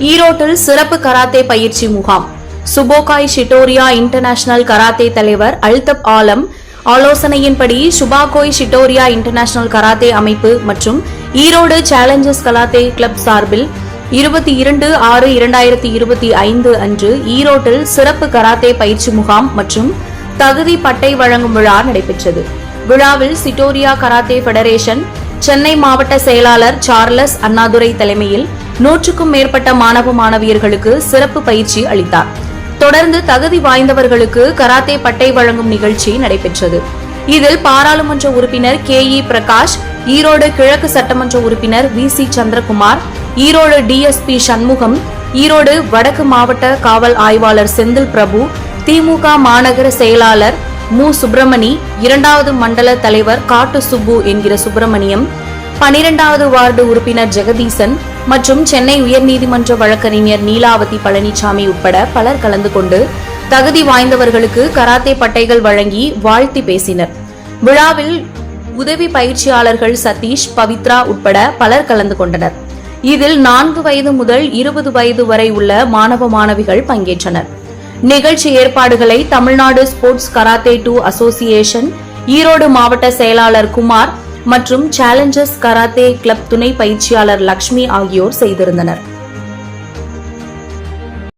ஈரோட்டில் சிறப்பு கராத்தே பயிற்சி முகாம். சுபோகாய் ஷிட்டோரியா இன்டர்நேஷனல் கராத்தே தலைவர் அல்தப் ஆலம் ஆலோசனையின்படி சுபாகோய் ஷிட்டோரியா இன்டர்நேஷனல் கராத்தே அமைப்பு மற்றும் ஈரோடு சேலஞ்சர்ஸ் கராத்தே கிளப் சார்பில் இருபத்தி இரண்டு ஆறு இரண்டாயிரத்தி இருபத்தி ஐந்து அன்று ஈரோட்டில் சிறப்பு கராத்தே பயிற்சி முகாம் மற்றும் தகுதி பட்டை வழங்கும் விழா நடைபெற்றது. விழாவில் சிட்டோரியா கராத்தே ஃபெடரேஷன் சென்னை மாவட்ட செயலாளர் சார்லஸ் அண்ணாதுரை தலைமையில் நூற்றுக்கும் மேற்பட்ட மாணவ மாணவியர்களுக்கு சிறப்பு பயிற்சி அளித்தார். தொடர்ந்து தகுதி வாய்ந்தவர்களுக்கு கராத்தே பட்டை வழங்கும் நிகழ்ச்சி நடைபெற்றது. இதில் பாராளுமன்ற உறுப்பினர் கே இ பிரகாஷ் ஈரோடு கிழக்கு சட்டமன்ற உறுப்பினர் V C Chandrakumar Erode DSP Shanmugam Erode வடக்கு மாவட்ட காவல் ஆய்வாளர் செந்தில் பிரபு திமுக மாநகர செயலாளர் மு. சுப்பிரமணி இரண்டாவது மண்டல தலைவர் காட்டு சுப்பு என்கிற சுப்பிரமணியம் பனிரெண்டாவது வார்டு உறுப்பினர் ஜெகதீசன் மற்றும் சென்னை உயர்நீதிமன்ற வழக்கறிஞர் நீலாவதி பழனிசாமி உட்பட பலர் கலந்து கொண்டு தகுதி வாய்ந்தவர்களுக்கு கராத்தே பட்டைகள் வழங்கி வாழ்த்தி பேசினர். விழாவில் உதவி பயிற்சியாளர்கள் சதீஷ் பவித்ரா உட்பட பலர் கலந்து கொண்டனர். இதில் நான்கு வயது முதல் இருபது வயது வரை உள்ள மாணவ மாணவிகள் பங்கேற்றனர். நிகழ்ச்சி ஏற்பாடுகளை Tamil Nadu sports karate do association Erode மாவட்ட செயலாளர் குமார் மற்றும் சேலஞ்சர்ஸ் கராத்தே கிளப் துணை பயிற்சியாளர் லக்ஷ்மி ஆகியோர் செய்திருந்தனர்.